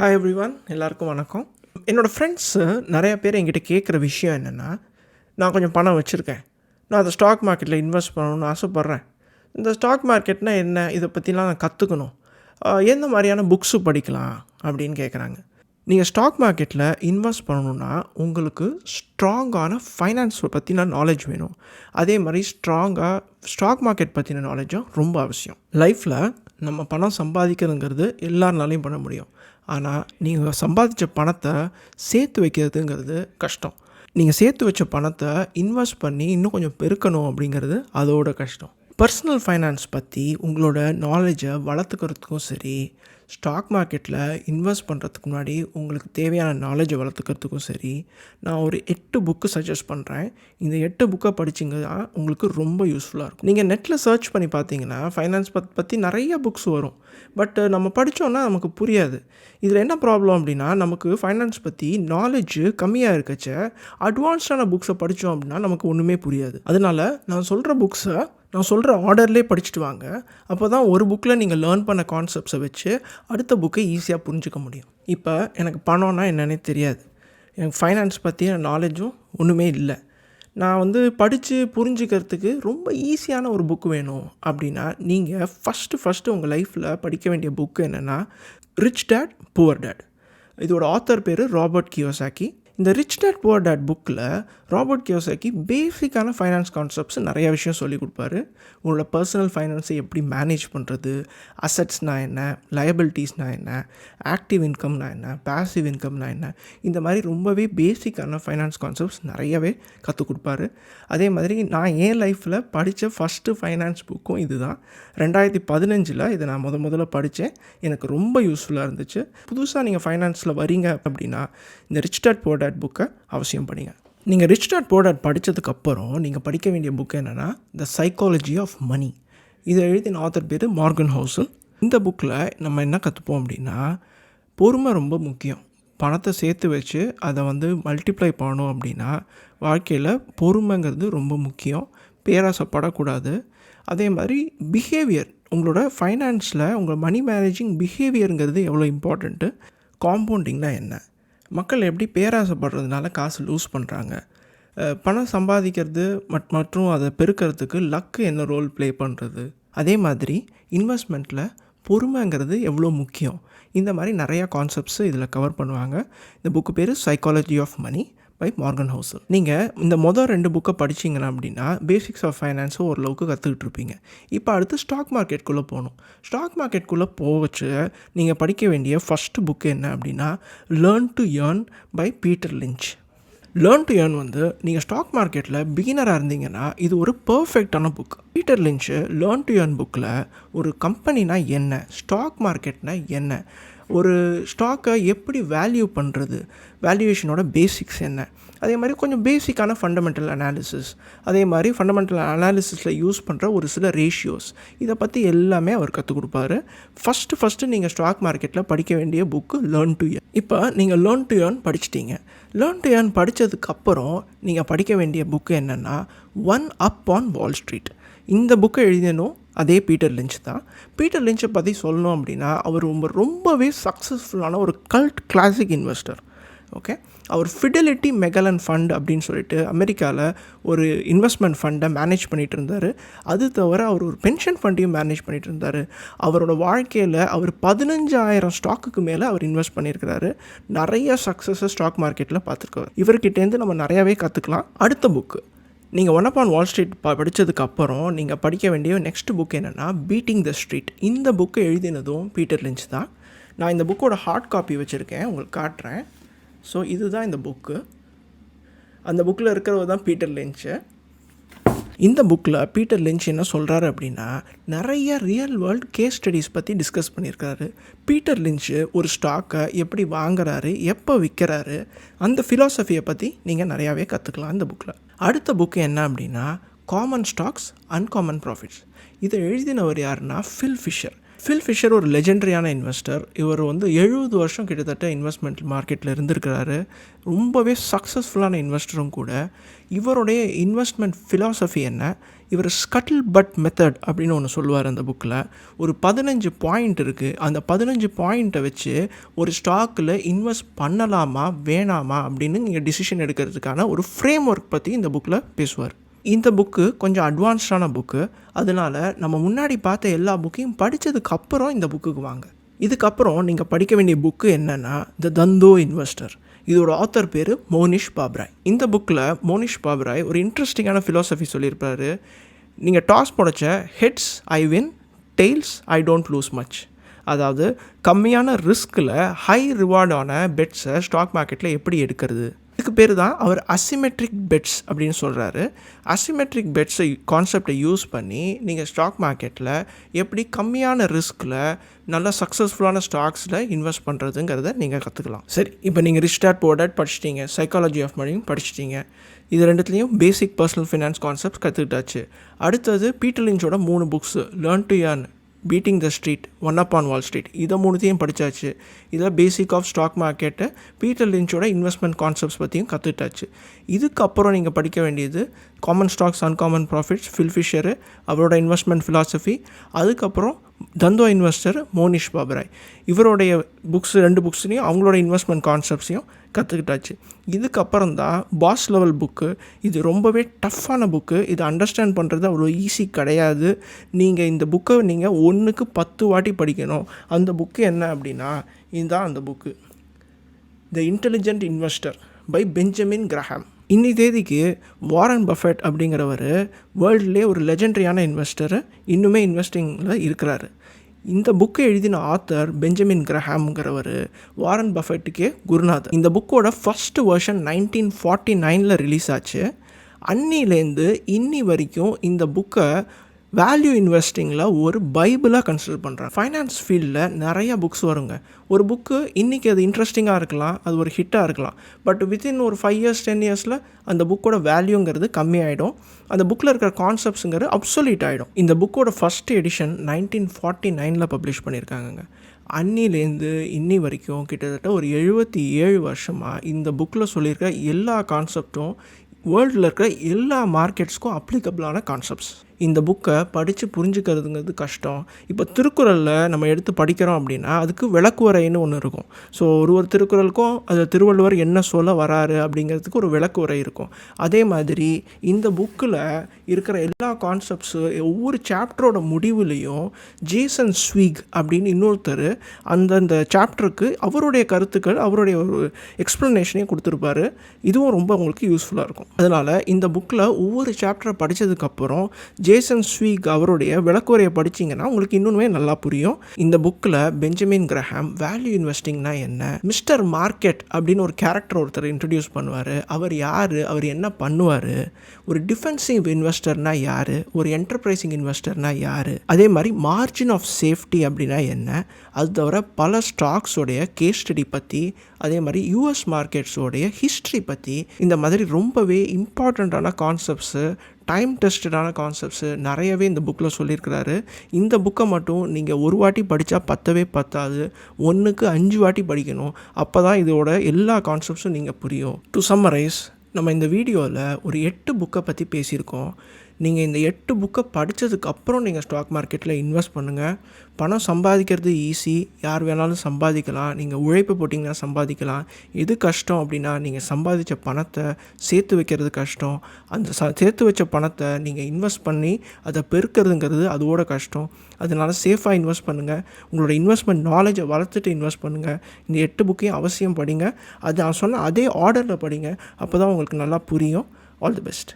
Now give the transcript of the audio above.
Hi everyone எல்லாருக்கும் வணக்கம். என்னோடய ஃப்ரெண்ட்ஸு நிறைய பேர் என்கிட்ட கேட்குற விஷயம் என்னென்னா நான் கொஞ்சம் பணம் வச்சுருக்கேன். நான் அதை ஸ்டாக் மார்க்கெட்டில் இன்வெஸ்ட் பண்ணணும்னு ஆசைப்பட்றேன். இந்த ஸ்டாக் மார்க்கெட்னா என்ன? இதை பற்றிலாம் நான் கற்றுக்கணும் எந்த மாதிரியான புக்ஸு படிக்கலாம் அப்படின்னு கேட்குறாங்க நீங்கள் ஸ்டாக் மார்க்கெட்டில் இன்வெஸ்ட் பண்ணணுன்னா உங்களுக்கு ஸ்ட்ராங்கான ஃபைனான்ஸ் பற்றின நாலேஜ் வேணும். அதே மாதிரி ஸ்ட்ராங்காக ஸ்டாக் மார்க்கெட் பற்றின நாலேஜும் ரொம்ப அவசியம். லைஃப்பில் நம்ம பணம் சம்பாதிக்கிறதுங்கிறது எல்லாருனாலையும் பண்ண முடியும். ஆனால் நீங்கள் சம்பாதிச்ச பணத்தை சேர்த்து வைக்கிறதுங்கிறது கஷ்டம். நீங்கள் சேர்த்து வச்ச பணத்தை இன்வெஸ்ட் பண்ணி இன்னும் கொஞ்சம் பெருக்கணும் அப்படிங்கிறது அதோட கஷ்டம். பர்சனல் ஃபைனான்ஸ் பற்றி உங்களோட நாலேஜை வளர்த்துக்கிறதுக்கும் சரி ஸ்டாக் மார்க்கெட்டில் இன்வெஸ்ட் பண்ணுறதுக்கு முன்னாடி உங்களுக்கு தேவையான நாலேஜை வளர்த்துக்கிறதுக்கும் சரி நான் ஒரு எட்டு புக்கு சஜஸ்ட் பண்ணுறேன் இந்த எட்டு புக்கை படிச்சிங்கன்னா உங்களுக்கு ரொம்ப யூஸ்ஃபுல்லாக இருக்கும். நீங்கள் நெட்டில் சர்ச் பண்ணி பார்த்தீங்கன்னா ஃபைனான்ஸ் பத் பற்றி நிறைய புக்ஸ் வரும். பட் நம்ம படித்தோன்னா நமக்கு புரியாது. இதில் என்ன ப்ராப்ளம் அப்படின்னா நமக்கு ஃபைனான்ஸ் பற்றி நாலேஜ் கம்மியாக இருக்கச்ச அட்வான்ஸ்டான புக்ஸை படித்தோம் அப்படின்னா நமக்கு ஒன்றுமே புரியாது. அதனால நான் சொல்கிற புக்ஸை நான் சொல்கிற ஆர்டர்லேயே படிச்சுட்டு வாங்க. அப்போ தான் ஒரு புக்கில் நீங்கள் லேர்ன் பண்ண கான்செப்ட்ஸை வச்சு அடுத்த புக்கை ஈஸியாக புரிஞ்சுக்க முடியும். இப்போ எனக்கு பணம்னா என்னன்னே தெரியாது. எனக்கு ஃபைனான்ஸ் பற்றிய நாலேஜும் ஒன்றுமே இல்லை. நான் வந்து படித்து புரிஞ்சுக்கிறதுக்கு ரொம்ப ஈஸியான ஒரு புக் வேணும் அப்படின்னா நீங்கள் ஃபஸ்ட்டு ஃபஸ்ட்டு உங்கள் லைஃப்பில் படிக்க வேண்டிய புக்கு என்னென்னா ரிச் டேட் புவர் டேட் இதோட ஆத்தர் பேர் ராபர்ட் கியோசாக்கி இந்த ரிச் டேட் புவர் டேட் புக்கில் ராபர்ட் கியோசாக்கி பேசிக்கான ஃபைனான்ஸ் கான்செப்ட்ஸ் நிறைய விஷயம் சொல்லி கொடுப்பாரு. உங்களோட பர்சனல் ஃபைனான்ஸை எப்படி மேனேஜ் பண்ணுறது அசட்ஸ்னா என்ன லயபிலிட்டிஸ்னா என்ன ஆக்டிவ் இன்கம்னா என்ன பாசிவ் இன்கம்னா என்ன இந்த மாதிரி ரொம்பவே பேசிக்கான ஃபைனான்ஸ் கான்செப்ட்ஸ் நிறையவே கற்றுக் கொடுப்பாரு. அதே மாதிரி நான் என் லைஃப்பில் படித்த ஃபஸ்ட்டு ஃபைனான்ஸ் புக்கும் இதுதான். ரெண்டாயிரத்தி பதினஞ்சில் இதை நான் முத முதல்ல படித்தேன் எனக்கு ரொம்ப யூஸ்ஃபுல்லாக இருந்துச்சு. புதுசாக நீங்கள் ஃபைனான்ஸில் வரீங்க அப்படின்னா இந்த ரிச் டேட் போர்ட் டாட் புக்கை அவசியம் படிங்க. நீங்கள் ரிச் டாட் போர் டாட் படித்ததுக்கப்புறம் நீங்கள் படிக்க வேண்டிய புக் என்னென்னா த சைக்காலஜி ஆஃப் மணி இதை எழுதின ஆத்தர் பேர் மார்கன் ஹவுசன் இந்த புக்கில் நம்ம என்ன கற்றுப்போம் அப்படின்னா பொறுமை ரொம்ப முக்கியம். பணத்தை சேர்த்து வச்சு அதை வந்து மல்டிப்ளை பண்ணணும் அப்படின்னா வாழ்க்கையில் பொறுமைங்கிறது ரொம்ப முக்கியம். பேராசைப்படக்கூடாது. அதே மாதிரி பிஹேவியர் உங்களோட ஃபைனான்ஸில் உங்கள் மணி மேனேஜிங் பிஹேவியருங்கிறது எவ்வளோ இம்பார்ட்டண்ட்டு காம்பவுண்டிங்னால் என்ன? மக்கள் எப்படி பேராசைப்படுறதுனால காசு லூஸ் பண்ணுறாங்க பணம் சம்பாதிக்கிறது மட் மற்றும் அதை பெருக்கிறதுக்கு லக்கு என்ன ரோல் ப்ளே பண்ணுறது அதே மாதிரி இன்வெஸ்ட்மெண்ட்டில் பொறுமைங்கிறது எவ்வளோ முக்கியம்? இந்த மாதிரி நிறையா கான்செப்ட்ஸு இதில் கவர் பண்ணுவாங்க. இந்த புக்கு பேர் psychology of money by Morgan Housel நீங்கள் இந்த மொதல் ரெண்டு புக்கை படிச்சீங்கன்னா அப்படின்னா பேசிக்ஸ் ஆஃப் ஃபைனான்ஸும் ஓரளவுக்கு கற்றுக்கிட்டு இருப்பீங்க. இப்போ அடுத்து ஸ்டாக் மார்க்கெட்டுக்குள்ளே போகணும். ஸ்டாக் மார்க்கெட்டுக்குள்ளே போவச்சு நீங்கள் படிக்க வேண்டிய ஃபஸ்ட்டு புக்கு என்ன அப்படின்னா learn to earn by Peter Lynch learn to earn வந்து நீங்கள் ஸ்டாக் மார்க்கெட்டில் பிகினராக இருந்தீங்கன்னா இது ஒரு பர்ஃபெக்டான book Peter Lynch learn to earn புக்கில் ஒரு கம்பெனினா என்ன? ஸ்டாக் மார்க்கெட்னா என்ன? ஒரு ஸ்டாக்கை எப்படி வேல்யூ பண்ணுறது வேல்யூவேஷனோட பேசிக்ஸ் என்ன? அதே மாதிரி கொஞ்சம் பேசிக்கான ஃபண்டமெண்டல் அனாலிசிஸ் அதே மாதிரி ஃபண்டமெண்டல் அனாலிசிஸில் யூஸ் பண்ணுற ஒரு சில ரேஷியோஸ் இதை பற்றி எல்லாமே அவர் கற்றுக் கொடுப்பாரு. ஃபஸ்ட்டு ஃபஸ்ட்டு நீங்கள் ஸ்டாக் மார்க்கெட்டில் படிக்க வேண்டிய புக்கு லேர்ன் டு ஏர்ன் இப்போ நீங்கள் லேர்ன் டு ஏர்ன் படிச்சிட்டீங்க. லேர்ன் டு ஏர்ன் படித்ததுக்கப்புறம் நீங்கள் படிக்க வேண்டிய புக்கு என்னென்னா one up on Wall Street இந்த புக்கை எழுதினும் அதே பீட்டர் லிஞ்ச் தான். பீட்டர் லிஞ்சை பற்றி சொல்லணும் அப்படின்னா அவர் ரொம்ப ரொம்பவே சக்ஸஸ்ஃபுல்லான ஒரு கல்ட் கிளாசிக் இன்வெஸ்டர் ஓகே அவர் ஃபிடலிட்டி மெகலன் ஃபண்ட் அப்படின்னு சொல்லிட்டு அமெரிக்காவில் ஒரு இன்வெஸ்ட்மெண்ட் ஃபண்டை மேனேஜ் பண்ணிகிட்டு இருந்தார். அது தவிர அவர் ஒரு பென்ஷன் ஃபண்டையும் மேனேஜ் பண்ணிகிட்டு இருந்தார். அவரோட வாழ்க்கையில் அவர் பதினஞ்சாயிரம் ஸ்டாக்குக்கு மேலே அவர் இன்வெஸ்ட் பண்ணியிருக்கிறாரு. நிறைய சக்ஸஸை ஸ்டாக் மார்க்கெட்டில் பார்த்துருக்காரு. இவர்கிட்டேருந்து நம்ம நிறையாவே கற்றுக்கலாம் அடுத்த புக்கு நீங்கள் ஒன் அப்பான் வால் ஸ்ட்ரீட் ப படித்ததுக்கப்புறம் நீங்கள் படிக்க வேண்டிய நெக்ஸ்ட் புக் என்னென்னா பீட்டிங் த ஸ்ட்ரீட் இந்த புக்கை எழுதினதும் பீட்டர் லிஞ்ச் தான். நான் இந்த புக்கோட ஹார்ட் காப்பி வச்சுருக்கேன். உங்களுக்கு காட்டுறேன். ஸோ இதுதான் இந்த புக்கு அந்த புக்கில் இருக்கிறவர் தான் பீட்டர் லிஞ்சு இந்த புக்கில் பீட்டர் லிஞ்ச் என்ன சொல்கிறாரு அப்படின்னா நிறைய ரியல் வேர்ல்ட் கேஸ் ஸ்டடீஸ் பற்றி டிஸ்கஸ் பண்ணியிருக்காரு. பீட்டர் லிஞ்சு ஒரு ஸ்டாக்கை எப்படி வாங்குறாரு எப்போ விற்கிறாரு அந்த ஃபிலாசபியை பற்றி நீங்கள் நிறையாவே கற்றுக்கலாம் இந்த புக்கில் அடுத்த புக்கு என்ன அப்படின்னா காமன் ஸ்டாக்ஸ் அன்காமன் ப்ராஃபிட்ஸ் இதை எழுதினவர் யாருன்னா ஃபில் ஃபிஷர் ஃபில் ஃபிஷர் ஒரு லெஜெண்டரியான இன்வெஸ்டர் இவர் வந்து எழுபது வருஷம் கிட்டத்தட்ட இன்வெஸ்ட்மெண்ட் மார்க்கெட்டில் இருந்திருக்கிறாரு. ரொம்பவே சக்ஸஸ்ஃபுல்லான இன்வெஸ்டரும் கூட. இவருடைய இன்வெஸ்ட்மெண்ட் ஃபிலாசபி என்ன? இவர் ஸ்கட்டில் பட் மெத்தட் அப்படின்னு ஒன்று சொல்லுவார் அந்த புக்கில் ஒரு பதினஞ்சு பாயிண்ட் இருக்குது அந்த பதினஞ்சு பாயிண்ட்டை வச்சு ஒரு ஸ்டாக்கில் இன்வெஸ்ட் பண்ணலாமா வேணாமா அப்படின்னு நீங்கள் டிசிஷன் எடுக்கிறதுக்கான ஒரு ஃப்ரேம் ஒர்க் பற்றி இந்த புக்கில் பேசுவார். இந்த புக்கு கொஞ்சம் அட்வான்ஸ்டான புக்கு. அதனால் நம்ம முன்னாடி பார்த்த எல்லா புக்கையும் படித்ததுக்கப்புறம் இந்த புக்குக்கு வாங்க. இதுக்கப்புறம் நீங்கள் படிக்க வேண்டிய புக்கு என்னென்னா த தந்தோ இன்வெஸ்டர் இதோட ஆத்தர் பேர் மோனிஷ் பாப்ராய். இந்த புக்கில் மோனிஷ் பாப்ராய் ஒரு இன்ட்ரெஸ்டிங்கான ஃபிலாசபி சொல்லியிருப்பாரு. நீங்கள் toss புடைச்ச heads I win tails I don't lose much அதாவது கம்மியான ரிஸ்கில் ஹை ரிவார்டான பெட்ஸை ஸ்டாக் மார்க்கெட்டில் எப்படி எடுக்கிறது? இதுக்கு பேர் தான் அவர் அசிமெட்ரிக் பெட்ஸ் அப்படின்னு சொல்கிறாரு அசிமெட்ரிக் பெட்ஸை கான்செப்டை யூஸ் பண்ணி நீங்கள் ஸ்டாக் மார்க்கெட்டில் எப்படி கம்மியான ரிஸ்கில் நல்ல சக்ஸஸ்ஃபுல்லான ஸ்டாக்ஸில் இன்வெஸ்ட் பண்ணுறதுங்கிறத நீங்கள் கற்றுக்கலாம் சரி இப்போ நீங்கள் ரிஸ்டார்ட் போர்டட் படிச்சிட்டீங்க. சைக்காலஜி ஆஃப் மணியும் படிச்சிட்டிங்க. இது ரெண்டுத்துலேயும் பேசிக் பர்சனல் ஃபினான்ஸ் கான்செப்ட்ஸ் கற்றுக்கிட்டாச்சு அடுத்தது பீட்டர் லிஞ்சோட மூணு books learn to earn beating the street one up on Wall Street இதை மூணுத்தையும் படித்தாச்சு இதில் பேசிக் ஆஃப் ஸ்டாக் மார்க்கெட்டை பீட்டர் லிஞ்சோட இன்வெஸ்ட்மெண்ட் கான்செப்ட்ஸ் பற்றியும் கற்றுட்டாச்சு இதுக்கப்புறம் நீங்கள் படிக்க வேண்டியது common stocks uncommon profits Phil Fisher அவரோட இன்வெஸ்ட்மெண்ட் ஃபிலாசபி அதுக்கப்புறம் தந்தோ இன்வெஸ்டர் மோனிஷ் பாபராய். இவருடைய புக்ஸ் ரெண்டு புக்ஸ்லேயும் அவங்களோட இன்வெஸ்ட்மெண்ட் கான்செப்ட்ஸையும் கற்றுக்கிட்டாச்சு இதுக்கப்புறம் தான் பாஸ் லெவல் புக்கு இது ரொம்பவே டஃப்பான புக்கு இது அண்டர்ஸ்டாண்ட் பண்ணுறது அவ்வளோ ஈஸி கிடையாது. நீங்கள் இந்த புக்கை நீங்கள் ஒன்றுக்கு பத்து வாட்டி படிக்கணும். அந்த புக்கு என்ன அப்படின்னா இதுதான் அந்த book the intelligent investor by Benjamin Graham இன்னி தேதிக்கு வாரன் பஃபெட் அப்படிங்கிறவர் வேர்ல்ட்லேயே ஒரு லெஜெண்டரியான இன்வெஸ்டர் இன்னுமே இன்வெஸ்டிங்கில் இருக்கிறாரு. இந்த புக்கை எழுதின ஆத்தர் பெஞ்சமின் கிரஹாம்ங்கிறவர் வாரன் பஃபெட்டுக்கே குருநாதர். இந்த புக்கோட ஃபஸ்ட்டு வெர்ஷன் நைன்டீன் ஃபார்ட்டி நைனில் ரிலீஸ் ஆச்சு அன்னிலேருந்து இன்னி வரைக்கும் இந்த புக்கை வேல்யூ இன்வெஸ்டிங்கில் ஒரு பைபிளாக கன்சிடர் பண்ணுறேன் ஃபைனான்ஸ் ஃபீல்டில் நிறைய புக்ஸ் வருங்க. ஒரு புக்கு இன்றைக்கி அது இன்ட்ரெஸ்டிங்காக இருக்கலாம். அது ஒரு ஹிட்டாக இருக்கலாம். பட் வித்தின் ஒரு ஃபைவ் இயர்ஸ் டென் இயர்ஸில் அந்த புக்கோட வேல்யூங்கிறது கம்மியாயிடும். அந்த புக்கில் இருக்கிற கான்செப்ட்ஸுங்கிறது அப்சொலியூட் ஆகிடும் இந்த புக்கோட ஃபஸ்ட் எடிஷன் நைன்டீன் ஃபார்ட்டி நைனில் பப்ளிஷ் பண்ணியிருக்காங்கங்க அன்னிலேருந்து இன்னி வரைக்கும் கிட்டத்தட்ட ஒரு எழுபத்தி ஏழு வருஷமாக இந்த புக்கில் சொல்லியிருக்கிற எல்லா கான்செப்டும் வேர்ல்டில் இருக்கிற எல்லா மார்க்கெட்ஸ்க்கும் அப்ளிகபிளான கான்செப்ட்ஸ் இந்த புக்கை படித்து புரிஞ்சுக்கிறதுங்கிறது கஷ்டம். இப்போ திருக்குறளில் நம்ம எடுத்து படிக்கிறோம் அப்படின்னா அதுக்கு விளக்குவரைன்னு ஒன்று இருக்கும். ஸோ ஒரு ஒரு திருக்குறளுக்கும் அது திருவள்ளுவர் என்ன சொல்ல வராரு அப்படிங்கிறதுக்கு ஒரு விளக்குவரை இருக்கும். அதே மாதிரி இந்த புக்கில் இருக்கிற எல்லா கான்செப்ட்ஸு ஒவ்வொரு சாப்டரோட முடிவுலேயும் ஜேசன் ஸ்வீக் அப்படின்னு இன்னொருத்தர் அந்தந்த சாப்டருக்கு அவருடைய கருத்துக்கள் அவருடைய ஒரு எக்ஸ்ப்ளனேஷனையும் கொடுத்துருப்பாரு. இதுவும் ரொம்ப உங்களுக்கு யூஸ்ஃபுல்லாக இருக்கும். அதனால் இந்த புக்கில் ஒவ்வொரு சாப்டரை படித்ததுக்கப்புறம் ஜேசன் ஸ்வீக் அவருடைய விளக்குறையை படிச்சிங்கன்னா உங்களுக்கு இன்னுமே நல்லா புரியும். இந்த புக்கில் பெஞ்சமின் கிரஹாம் வேல்யூ இன்வெஸ்டிங்னா என்ன மிஸ்டர் மார்க்கெட் அப்படின்னு ஒரு கேரக்டர் ஒருத்தர் இன்ட்ரடியூஸ் பண்ணுவார். அவர் யார் அவர் என்ன பண்ணுவார் ஒரு டிஃபென்சிவ் இன்வெஸ்டர்னா யார் ஒரு என்டர்பிரைசிங் இன்வெஸ்டர்னா யார் அதே மாதிரி மார்ஜின் ஆஃப் சேஃப்டி அப்படின்னா என்ன அது தவிர பல ஸ்டாக்ஸோடைய கேஸ் ஸ்டடி பற்றி அதே மாதிரி யூஎஸ் மார்க்கெட்ஸோடைய ஹிஸ்ட்ரி பற்றி இந்த மாதிரி ரொம்பவே இம்பார்ட்டண்ட்டான கான்செப்ட்ஸு டைம் டெஸ்டடான கான்செப்ட்ஸு நிறையவே இந்த புக்கில் சொல்லியிருக்கிறாரு. இந்த புக்கை மட்டும் நீங்கள் ஒரு வாட்டி படித்தா பத்தவே பத்தாது. ஒன்றுக்கு அஞ்சு வாட்டி படிக்கணும். அப்போ தான் இதோட எல்லா கான்செப்ட்ஸும் நீங்கள் புரியும். டு சம்மரைஸ் நம்ம இந்த வீடியோவில் ஒரு எட்டு புக்கை பற்றி பேசியிருக்கோம். நீங்கள் இந்த எட்டு புக்கை படித்ததுக்கு அப்புறம் நீங்கள் ஸ்டாக் மார்க்கெட்டில் இன்வெஸ்ட் பண்ணுங்கள் பணம் சம்பாதிக்கிறது ஈஸி யார் வேணாலும் சம்பாதிக்கலாம். நீங்கள் உழைப்பு போட்டிங்கன்னா சம்பாதிக்கலாம். எது கஷ்டம் அப்படின்னா நீங்கள் சம்பாதிச்ச பணத்தை சேர்த்து வைக்கிறது கஷ்டம். அந்த ச சேர்த்து வச்ச பணத்தை நீங்கள் இன்வெஸ்ட் பண்ணி அதை பெருக்கிறதுங்கிறது அதோட கஷ்டம். அதனால் சேஃபாக இன்வெஸ்ட் பண்ணுங்கள் உங்களோட இன்வெஸ்ட்மெண்ட் நாலேஜை வளர்த்துட்டு இன்வெஸ்ட் பண்ணுங்கள் இந்த எட்டு புக்கையும் அவசியம் படிங்க. அது நான் சொன்ன அதே ஆர்டரில் படிங்க. அப்போ தான் உங்களுக்கு நல்லா புரியும். All the best